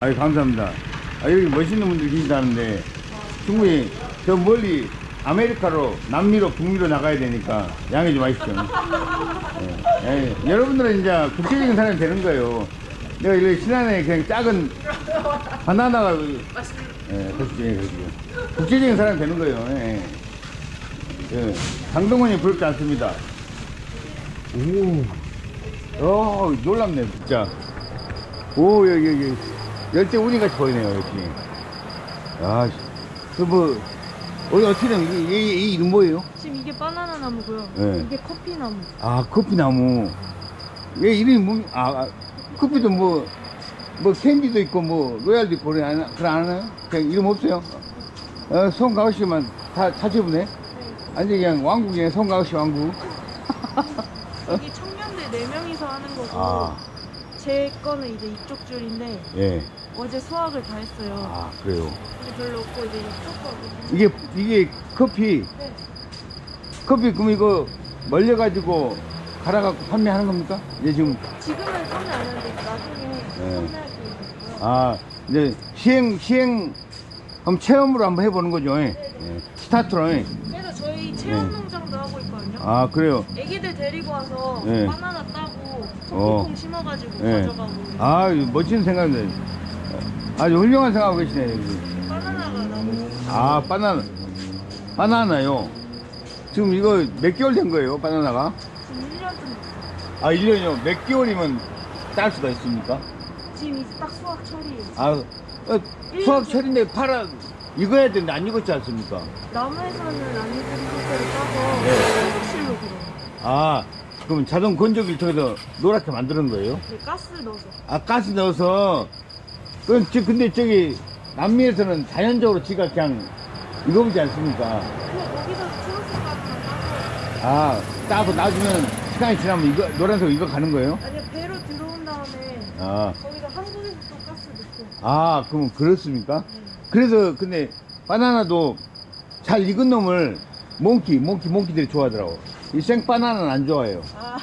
아유 감사합니다. 아, 여기 멋있는 분들 계시다는데 충분히 저 멀리 아메리카로 남미로 북미로 나가야 되니까 양해 좀 하십시오. 예, 예. 여러분들은 이제 국제적인 사람이 되는 거예요. 내가 이렇게 신안에 그냥 작은 바나나가 예, 그렇죠. 예. 국제적인 사람이 되는 거예요. 예. 예. 강동원이 부럽지 않습니다. 오, 어, 놀랍네, 진짜. 오, 여기, 여기. 열대 우니같이 보이네요, 여기. 아, 그 뭐, 어디 어떻게 되면 이게, 이게, 이게 이름 뭐예요? 지금 이게 바나나 나무고요. 네. 이게 커피 나무. 아, 커피나무. 얘 이름이 뭐, 아, 아, 커피도 뭐, 뭐, 캔디도 있고, 뭐, 로얄도 있고, 그래, 안, 그래, 안 하나요? 그냥 이름 없어요? 어, 송가오씨만 다 찾아보네? 아니, 그냥 왕국이네, 송가오씨 왕국. 여기 청년들 네명이서 하는 거고 아, 제 거는 이제 이쪽 줄인데 예. 어제 수학을 다 했어요. 아, 그래요. 근데 별로 없고 이제 이쪽 거. 이게, 이게 커피, 네. 커피, 그럼 이거 멀려가지고 갈아 갖고 판매하는 겁니까? 이제 지금, 지금은 판매 안 하는데 나중에 판매할 수 있고요. 아, 이제 시행, 시행, 한번 체험으로 한번 해보는 거죠. 예. 예. 스타트로. 예. 그래서 저희 체험 네. 농장도 하고 있거든요. 아, 그래요. 애기들 데리고 와서 네. 바나나 따고 어. 통통 심어가지고 네. 가져가고 아, 멋진 생각이네. 아주 훌륭한 생각하고 계시네, 여기. 바나나가 나무 아, 바나나. 바나나요. 지금 이거 몇 개월 된 거예요, 바나나가? 지금 1년 좀 아, 1년이요. 몇 개월이면 딸 수가 있습니까? 지금 이제 딱 수학 철이에요. 아, 어, 수학 철인데 팔아, 익어야 되는데 안 익었지 않습니까? 나무에서는 안 익은 상태로 따서 네. 건조실로 그려요. 아, 그럼 자동 건조기를 통해서 노랗게 만드는 거예요? 이제 가스 넣어서. 아, 가스 넣어서. 그, 저, 근데 저기, 남미에서는 자연적으로 지가 그냥 익어보지 않습니까? 그냥 거기서 초록색 가스만 따서 아, 따고 놔주면 시간이 지나면 이거, 노란색 이거 가는 거예요? 아니 배로 들어온 다음에 아, 거기서 한국에서 또 가스 넣고. 아, 그럼 그렇습니까? 네. 그래서, 근데, 바나나도 잘 익은 놈을 몽키, 몽키, 몽키들이 좋아하더라고. 이 생 바나나는 안 좋아해요. 아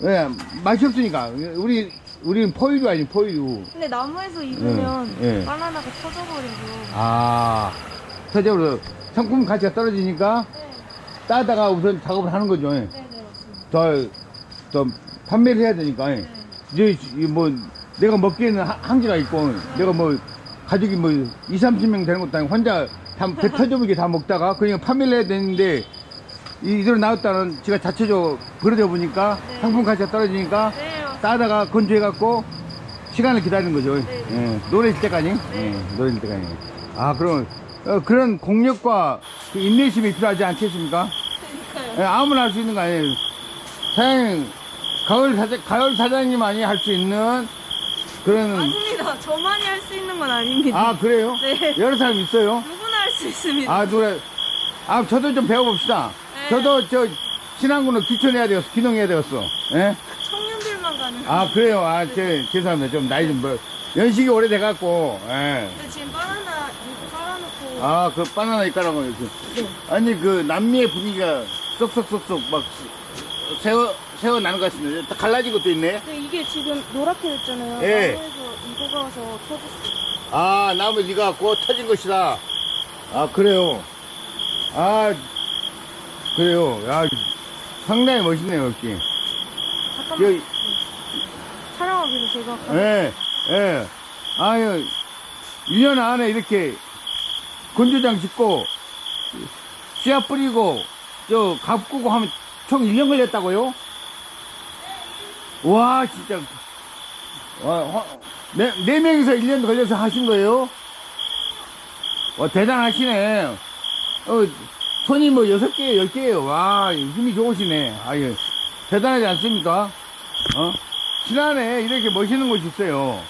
왜? 맛이 없으니까. 우리, 우리는 포유류 아니, 포유류. 근데 나무에서 익으면 네, 네. 바나나가 터져버려서. 아, 터져버려. 상품 가치가 떨어지니까 네, 따다가 우선 작업을 하는 거죠. 네, 네 맞습니다. 더, 더 판매를 해야 되니까. 네. 이제 이뭐 내가 먹기에는 한- 한계가 있고 내가 뭐 가족이 뭐 2, 30명 되는 것도 아니고 혼자 다배 터져보게 다 먹다가 그냥 판매를 해야 되는데 이- 이대로 나왔다는 제가 자체적으로 버려져 보니까 네. 상품 가치가 떨어지니까 네. 따다가 건조해갖고 시간을 기다리는 거죠. 네. 예, 노래질 때까지. 네. 예, 노래질 때까지. 아, 그럼 어, 그런 공력과 그 인내심이 필요하지 않겠습니까? 그러니까요. 예, 아무나 할 수 있는 거 아니에요. 사장님, 가을 사장, 가을 사장님만이 할 수 있는 그런. 아닙니다. 저만이 할 수 있는 건 아닙니다. 아, 그래요? 네. 여러 사람 있어요? 누구나 할 수 있습니다. 아, 노래. 아, 저도 좀 배워봅시다. 네. 저도 저, 신앙군을 기천해야 되겠어. 기능해야 되겠어. 예? 아, 그래요. 아, 제, 죄송합니다. 좀 나이 좀, 뭐, 연식이 오래돼갖고, 예. 근데 지금 바나나 이거 깔아놓고. 아, 그 바나나 있다라고 이렇게. 네. 아니, 그 남미의 분위기가 쏙쏙쏙쏙 막 세워, 세워나는 것 같은데. 다 갈라진 것도 있네. 근데 이게 지금 노랗게 됐잖아요. 예. 나무에서 익어가서 터졌어요. 아, 나무 네가 갖고 터진 것이다. 아, 그래요. 아, 그래요. 야, 상당히 멋있네요, 여기. 잠깐만. 여기, 위해서 제가 가- 예, 예. 아유, 1년 안에 이렇게 건조장 짓고, 씨앗 뿌리고, 저, 가꾸고 하면 총 1년 걸렸다고요? 와, 진짜. 와, 화- 네, 네 명이서 1년 걸려서 하신 거예요? 와, 대단하시네. 어, 손이 뭐 여섯 개예요, 열 개예요. 와, 힘이 좋으시네. 아유, 대단하지 않습니까? 어? 신안에 이렇게 멋있는 곳이 있어요.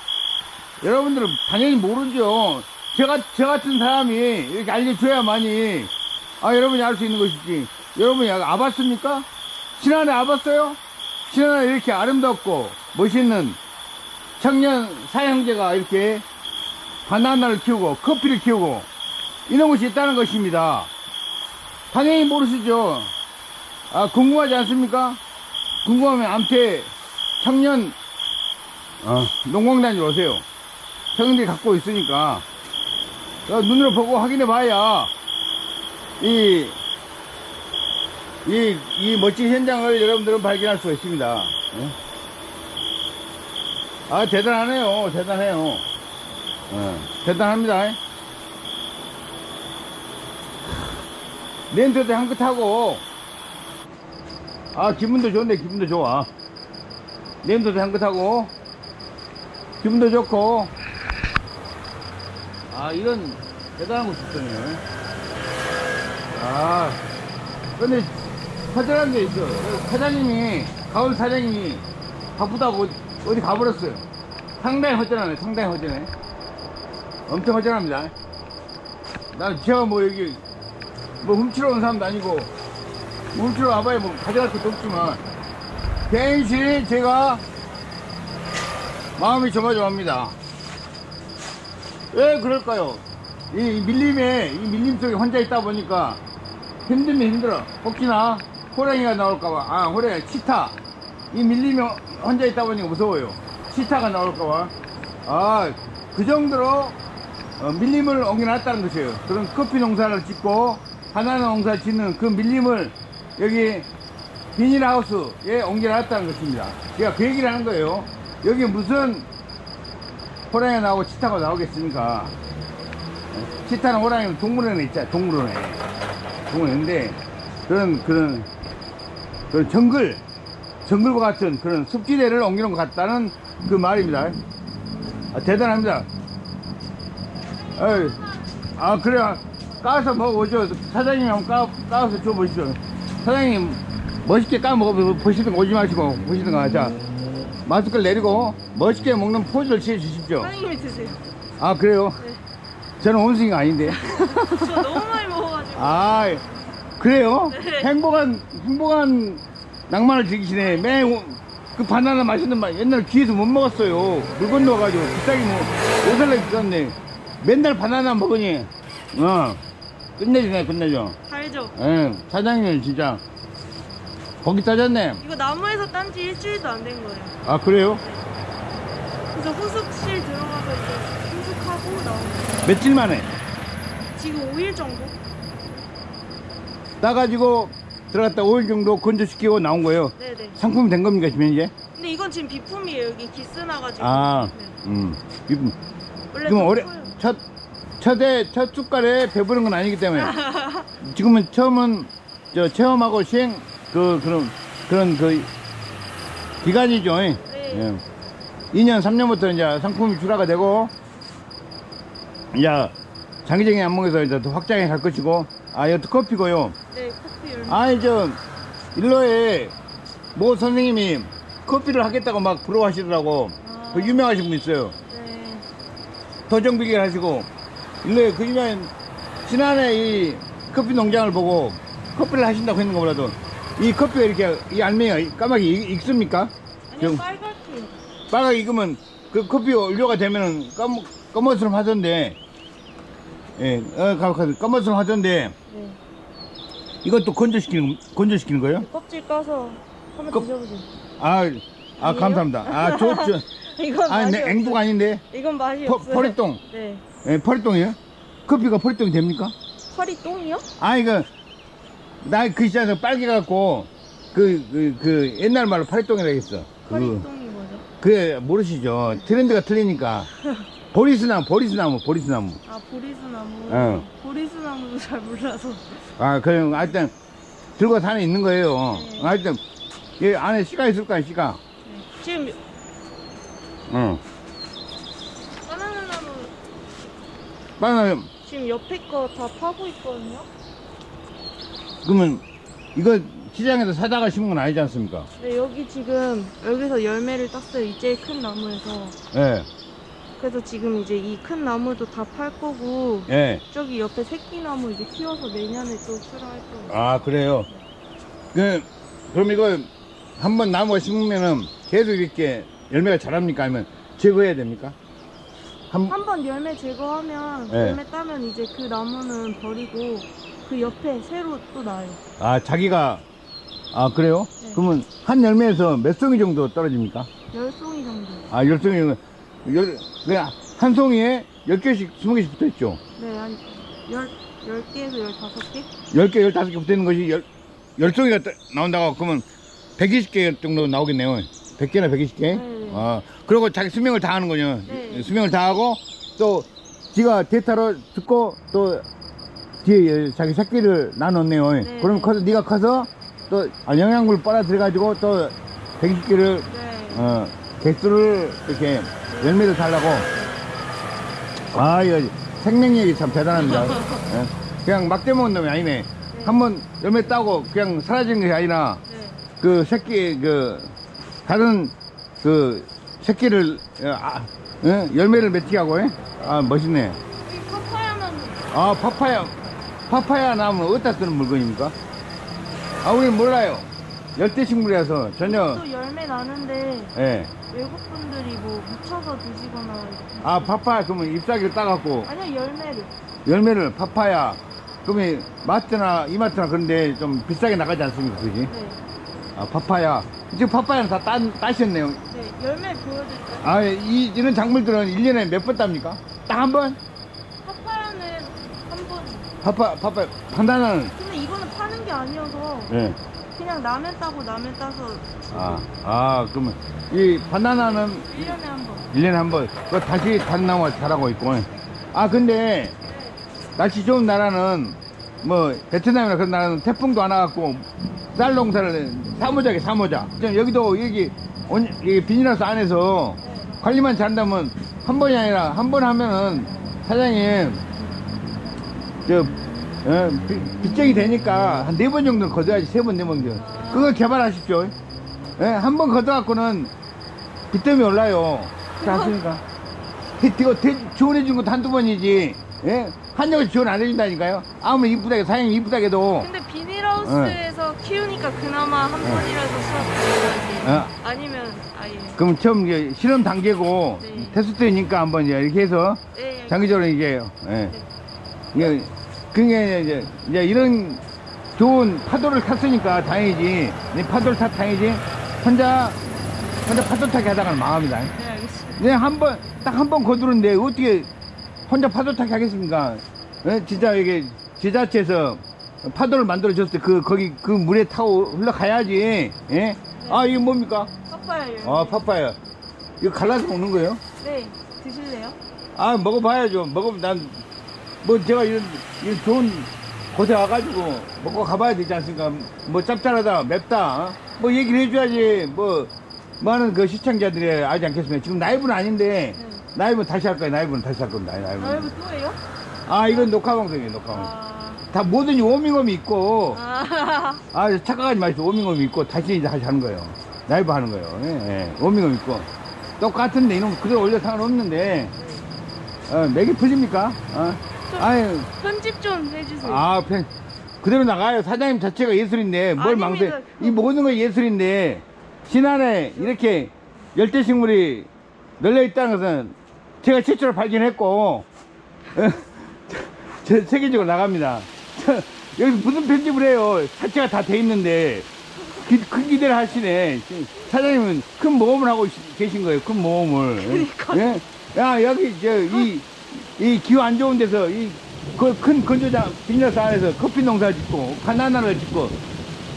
여러분들은 당연히 모르죠. 제가, 저 같은 사람이 이렇게 알려줘야만이, 아, 여러분이 알 수 있는 것이지. 여러분이 아봤습니까? 신안에 아봤어요? 신안에 이렇게 아름답고 멋있는 청년 사형제가 이렇게 바나나를 키우고 커피를 키우고 이런 곳이 있다는 것입니다. 당연히 모르시죠? 아, 궁금하지 않습니까? 궁금하면 암태 청년 어, 농광단지로 오세요. 형님들이 갖고 있으니까 어, 눈으로 보고 확인해 봐야 이, 이, 이 멋진 현장을 여러분들은 발견할 수가 있습니다. 예? 아, 대단하네요. 대단해요. 예, 대단합니다. 렌트도 한끗 하고, 아, 기분도 좋네, 기분도 좋아. 렌트도 한끗 하고, 기분도 좋고, 아, 이런 대단한 거 있었네요. 아, 근데 허전한 게 있어. 사장님이, 가을 사장님이 바쁘다고 어디, 가버렸어요. 상당히 허전하네, 상당히 허전해. 엄청 허전합니다. 나 제가 뭐 여기, 뭐 훔치러 온 사람도 아니고, 뭐 훔치러 와봐야 뭐 가져갈 것도 없지만, 괜시 제가 마음이 조마조마합니다. 왜 그럴까요? 이 밀림에, 이 밀림 속에 혼자 있다 보니까 힘들면 힘들어. 혹시나 호랑이가 나올까봐, 아, 호랑이, 치타. 이 밀림에 혼자 있다 보니까 무서워요. 치타가 나올까봐. 아, 그 정도로 어, 밀림을 옮겨놨다는 것이에요. 그런 커피 농사를 짓고 바나나 농사 짓는 그 밀림을 여기 비닐하우스에 옮겨놨다는 것입니다. 제가 그 얘기를 하는 거예요. 여기 무슨 호랑이가 나오고 치타가 나오겠습니까? 어, 치타는 호랑이는 동물원에 있잖아, 동물원에. 동물원인데, 그런, 그런, 그런 정글, 정글과 같은 그런 습지대를 옮기는 것 같다는 그 말입니다. 아, 대단합니다. 어이, 아, 그래. 까서 먹어보죠. 사장님 한번 까, 까서 줘보시죠. 사장님, 멋있게 까 먹어 보시든 오지 마시고, 보시든가. 자, 마스크를 내리고, 멋있게 먹는 포즈를 취해 주십시오. 사장님이 드세요. 아, 그래요? 네. 저는 원숭이가 아닌데. 저 너무 많이 먹어가지고. 아, 그래요? 네. 행복한, 행복한 낭만을 즐기시네. 매그 바나나 맛있는 맛, 옛날 귀에서 못 먹었어요. 물 건너가지고, 비싸게 뭐, 요살래 비쌌네. 맨날 바나나 먹으니, 어, 끝내주네, 끝내줘. 달죠? 예, 사장님 진짜, 거기 따졌네. 이거 나무에서 딴 지 일주일도 안 된 거예요. 아, 그래요? 그래서 후숙실 들어가서 이제 후숙하고 거예요. 며칠 만에 지금 5일 정도? 따가지고 들어갔다 5일 정도 건조시키고 나온 거예요. 네네. 상품이 된 겁니까, 지금 이제? 근데 이건 지금 비품이에요. 여기 기스 나가지고. 아, 네. 음. 이분 원래 지금 더 커요. 첫 첫해 첫 숟갈에 배부른 건 아니기 때문에 지금은 처음은 저 체험하고 시행 그 그런 그런 그 기간이죠. 예. 네. 2년 3년부터 이제 상품이 출하가 되고 이제 장기적인 안목에서 이제 더 확장해 갈 것이고 아 이것도 커피고요. 네, 커피 열매. 아니 저 일로에 모 선생님이 커피를 하겠다고 막 부러워하시더라고. 아. 그 유명하신 분 있어요. 네. 도정비기를 하시고 일로에 그 유명한 지난해 이 커피 농장을 보고 커피를 하신다고 했는 것보다도 이 커피가 이렇게 이 알맹이가 까맣게 익- 익습니까? 아니요, 좀- 빨갛게요. 빨갛게 익으면 그 커피 원료가 되면은 까먹, 까먹스름 하던데 예, 어, 까- 까- 까먹스름 하던데 네. 이것도 건조시키는 건조시키는 거예요? 껍질 까서 한번 껍- 드셔보세요. 아, 아 아니에요? 감사합니다. 아, 좋죠. 이건 아니, 맛이 내 앵두가. 아닌데 이건 맛이 퍼, 없어요. 퍼리똥. 네. 예, 퍼리똥이에요? 커피가 퍼리똥이 됩니까? 퍼리똥이요? 아, 이거, 나 그 시절에서 빨개 갖고, 그, 그, 그, 옛날 말로 파리똥이라고 했어. 그, 퍼리똥이 뭐죠? 그게 모르시죠. 트렌드가 틀리니까. 보리스나무, 보리스나무, 보리스나무. 아 보리수나무. 어. 보리수나무도 잘 몰라서. 아, 그냥, 하여튼, 들고 산에 있는 거예요. 네. 하여튼, 이 안에 씨가 있을 거야, 씨가. 네. 지금 응. 바나나 나무 바나나, 지금 옆에 거 다 파고 있거든요. 그러면, 이거 시장에서 사다가 심은 건 아니지 않습니까? 네 여기 지금 여기서 열매를 땄어요. 이 제일 큰 나무에서. 예, 그래서 지금 이제 이 큰 나무도 다 팔 거고 예. 저기 옆에 새끼 나무 이제 키워서 내년에 또 출하할 거예요. 아, 그래요? 그, 그럼 이거 한번 나무가 심으면은 계속 이렇게 열매가 자랍니까? 아니면 제거해야 됩니까? 한, 한 번 열매 제거하면 네. 열매 따면 이제 그 나무는 버리고 그 옆에 새로 또 나요. 아, 자기가, 아, 그래요? 네. 그러면 한 열매에서 몇 송이 정도 떨어집니까? 열 송이 정도. 아, 열 송이, 열, 그한 송이에 10개씩, 20개씩 붙어 있죠. 네, 한 열, 10개에서 15개? 10개, 15개 붙어 있는 것이 10, 10송이가 나온다고 그러면 120개 정도 나오겠네요. 100개나 120개? 네. 아, 그리고 자기 수명을 다 하는 거죠. 네. 수명을 다 하고 또 지가 데이터로 듣고 또 뒤에 자기 새끼를 나눴네요. 네. 그럼 커서 네가 커서 또 아, 영양분을 빨아 들여가지고 또 120개를 네. 어, 개수를 이렇게 열매를 달라고. 아, 이거 생명력이 참 대단합니다. 예. 그냥 막 떼먹은 놈이 아니네. 한번 열매 따고 그냥 사라지는 것이 아니라 네. 그 새끼, 그, 다른 그 새끼를, 어, 아, 예? 열매를 맺게 하고, 예? 아, 멋있네. 이 파파야는 아, 파파야. 파파야 나무는 어디다 쓰는 물건입니까? 아, 우리는 몰라요. 열대식물이라서 전혀, 또 열매 나는데 예. 외국 분들이 뭐 묻혀서 드시거나. 아, 파파야, 그러면 ip사귀를 따갖고, 아니요 열매를 열매를 파파야 그러면 마트나 이마트나 그런데 좀 비싸게 나가지 않습니까 그지? 네. 아 파파야 지금 파파야는 다 따, 따셨네요 네 열매 보여드릴까요? 아 이, 이런 작물들은 1년에 몇 번 땁니까? 딱 한 번? 파파 파파 판단은 근데 이거는 파는 게 아니어서 예. 그냥 라면 따고 라면 따서 아, 아 그러면 이 바나나는 1년에 한 번. 1년에 한 번, 그 다시 다른 나무가 자라고 있고. 아, 근데, 날씨 좋은 나라는, 뭐, 베트남이나 그런 나라는 태풍도 안 와갖고, 쌀 농사를 사모자게 사모자. 좀 여기도 여기, 온, 이 비닐하우스 안에서 네. 관리만 잘한다면, 한 번이 아니라, 한 번 하면은, 사장님, 저, 어, 비- 빚쟁이 되니까 한 네 번 정도는 걷어야지, 세 번, 네 번 정도. 그거 개발하십시오. 예, 한번 걷어갖고는 빚더미 올라요. 자, 하십니까? 이거 대- 지원해준 것도 한두 번이지. 예? 한여을 지원 안 해준다니까요? 아무리 이쁘다게, 사장님 이쁘다게 해도. 근데 비닐하우스에서 키우니까 그나마 한 번이라도 수확. 어, 아니면 아예. 그럼 처음 이제 실험 단계고, 네. 테스트니까 한번 이제 이렇게 해서 네. 장기적으로 이게, 예. 이 게, 그게 이제, 이제 이런 좋은 파도를 탔으니까 다행이지. 이 파도를 탔 다행이지. 혼자, 혼자 파도 타기 하다가는 망합니다. 네 알겠습니다. 네, 한 번, 딱 한 번 거두는데 어떻게 혼자 파도 타기 하겠습니까? 예? 진짜 이게 지자체에서 파도를 만들어줬을 때 그, 거기 그 물에 타고 흘러가야지. 예? 아, 이게 뭡니까? 파파야 열매. 아, 파파야. 이거 갈라서 먹는 거예요? 네 드실래요? 아, 먹어봐야죠. 먹으면 난, 뭐 제가 이런, 이런 좋은 곳에 와가지고 먹고 가봐야 되지 않습니까? 뭐 짭짤하다, 맵다, 어? 뭐 얘기를 해줘야지. 뭐, 많은 그 시청자들이 알지 않겠습니까? 지금 나이브는 아닌데, 네. 나이브는 다시 할 거예요. 나이브는 다시 할 겁니다. 나이브는. 라이브 또 해요? 아, 이건 녹화 방송이에요, 녹화 방송. 아. 다 뭐든지 워밍업이 있고, 아. 아, 착각하지 마시고, 워밍업이 있고, 다시 이제 다시 하는 거예요. 라이브 하는 거예요. 예, 예. 워밍업 있고. 똑같은데, 이놈 그대로 올려 상관없는데, 어, 맥이 풀립니까? 어? 아유, 편집 좀 해주세요. 아, 편, 그대로 나가요. 사장님 자체가 예술인데, 뭘 아닙니다. 망세. 이 모든 건 예술인데, 신안에 이렇게 열대 식물이 널려 있다는 것은 제가 최초로 발견했고, 어, 저, 저 세계적으로 나갑니다. 저, 여기 무슨 편집을 해요? 자체가 다 돼 있는데, 기- 큰 기대를 하시네. 사장님은 큰 모험을 하고 있- 계신 거예요. 큰 모험을. 그러니까요. 예? 야, 여기, 저, 이, 이 기후 안 좋은 데서, 이, 그큰 건조장, 비닐하우스 안에서 커피 농사 짓고, 바나나를 짓고,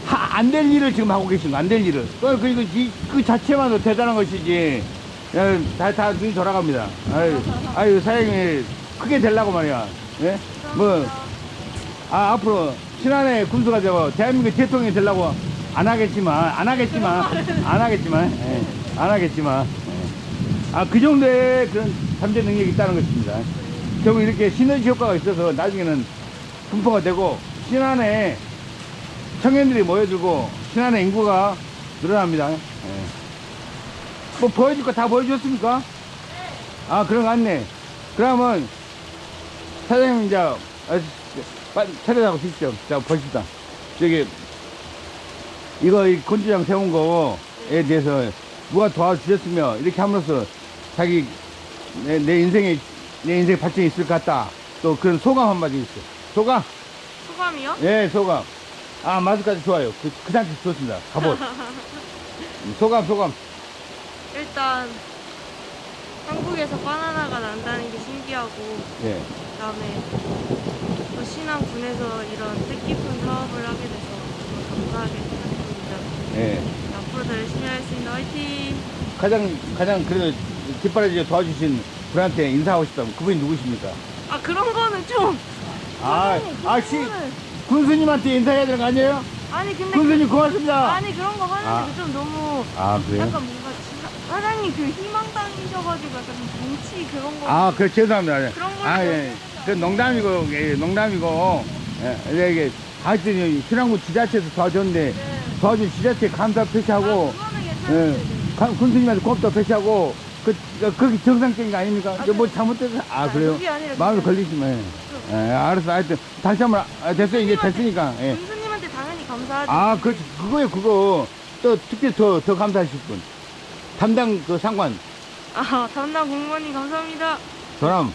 안 될 일을 지금 하고 계신 거, 안 될 일을. 그, 그, 이, 그 자체만도 대단한 것이지. 야, 다, 다 눈이 돌아갑니다. 아유, 아유, 사장님이 크게 되려고 말이야. 예? 뭐, 아, 앞으로 신안의 군수가 되고 대한민국 대통령이 되려고 안 하겠지만, 안 하겠지만, 안 하겠지만, 예, 안 하겠지만. 예. 아, 그 정도의 그런 잠재 능력이 있다는 것입니다. 결국 이렇게 시너지 효과가 있어서 나중에는 분포가 되고, 신안에 청년들이 모여들고, 신안의 인구가 늘어납니다. 예. 뭐 보여줄 거 다 보여줬습니까? 아, 그런 거 같네. 그러면, 사장님, 이제, 아, 빨리 차려다고 주십시오. 자, 보십시다. 저기, 이거, 이 건조장 세운 거에 대해서 누가 도와주셨으며, 이렇게 함으로써 자기, 내, 내 인생에, 내 인생에 발전이 있을 것 같다. 또 그런 소감 한마디 있어요. 소감? 소감이요? 예, 소감. 아, 마스까지 좋아요. 그, 그 상태 좋습니다. 갑옷. 소감, 소감. 일단 한국에서 바나나가 난다는 게 신기하고 예. 그다음에 또 신안군에서 이런 뜻깊은 사업을 하게 돼서 정말 감사하게 생각합니다. 예. 앞으로도 열심히 하겠습니다. 화이팅! 가장, 가장 그래도 뒷바라지 도와주신 분한테 인사하고 싶다면 그분이 누구십니까? 아 그런 거는 좀 아, 선생님, 아, 씨. 거는- 군수님한테 인사해야 되는 거 아니에요? 아니 근데 군수님 고맙습니다. 아니 그런 거 하는 아. 게좀 너무 아, 그래요? 약간 뭔가 진짜 사장님 그 희망당이셔가지고 약간 좀 정치 그런 거 아, 그래, 죄송합니다. 그런 걸로 아, 예. 그 농담이고, 예, 농담이고, 예, 이게, 하여튼, 신랑부 지자체에서 도와줬는데, 네. 도와준 지자체 감사 표시하고, 아, 그거는 예, 괜찮은데 가- 군수님한테 고맙다 표시하고, 그, 그, 그게 정상적인 거 아닙니까? 아, 이거 뭐 그- 잘못돼서, 아, 아, 그래요? 그게 아니라 마음에 걸리시면, 예. 예, 알았어. 하여튼, 다시 한 번, 아, 됐어요. 이제 됐으니까, 예. 군수님한테 당연히 감사하죠 아, 그, 그거요, 그거. 또, 특별히 더, 더 감사하실 분. 담당 그 상관, 아 담당 공무원님 감사합니다 저람.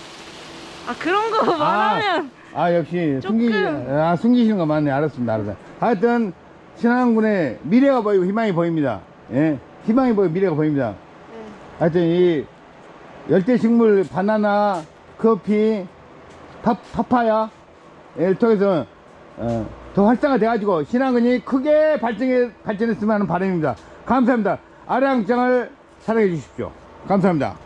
아 그런 거 말하면 아, 역시, 숨기, 조금. 아, 숨기시는 거 맞네. 알았습니다. 알았어. 하여튼, 신안군의 미래가 보이고 희망이 보입니다. 예. 희망이 보이고 미래가 보입니다. 네. 하여튼, 이, 열대식물, 바나나, 커피, 파, 파파야, 를 통해서, 어, 더 활성화 돼 가지고, 신안군이 크게 발전해, 발전했으면 하는 바람입니다. 감사합니다. 아량장을 사랑해 주십시오. 감사합니다.